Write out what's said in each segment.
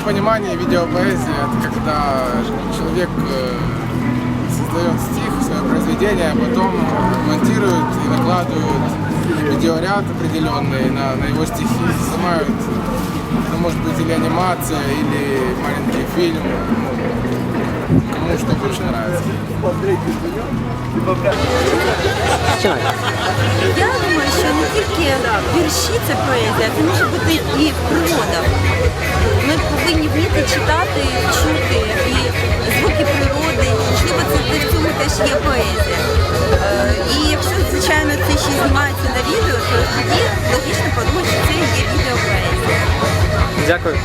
моем понимании видеопоэзия это когда человек э, создает стих, свое произведение, а потом монтирует и накладывает видеоряд определенный на, на его стихи, снимают, ну, может быть, или анимация, или маленький фильм, кому что больше нравится. Вірші це поезія, це може бути і природа. Ми повинні вміти читати, чути і звуки природи. Можливо, це в цьому теж є поезія. Е, І якщо, звичайно, це ще знімається на відео, то тоді логічно подумати, що це є відеопоезія. Дякую.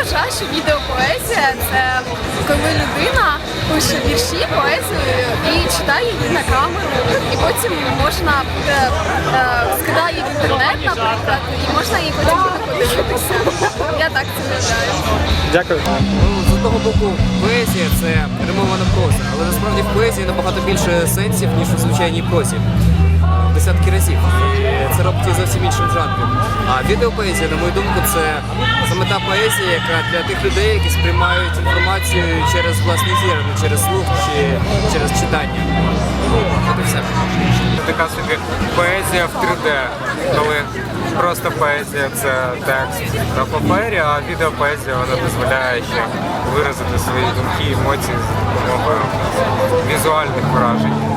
Вважаю, що відеопоезія це коли людина пише вірші, поезію і читає її на камеру, і потім можна буде е, скидає в інтернет, наприклад, і можна її потім буде подивитися. Я так це вважаю. Дякую. Ну, з одного боку, поезія це римована проза, але насправді в поезії набагато більше сенсів, ніж у звичайній прозі. Десятки разів. Це робить її зовсім іншим жанром. А відеопоезія, на мою думку, це саме та поезія, яка для тих людей, які сприймають інформацію через власний зір, через слух чи через читання. От і все. така собі поезія в 3D, коли просто поезія це текст на папері, а відеопоезія вона дозволяє ще виразити свої думки, емоції з допомогою візуальних вражень.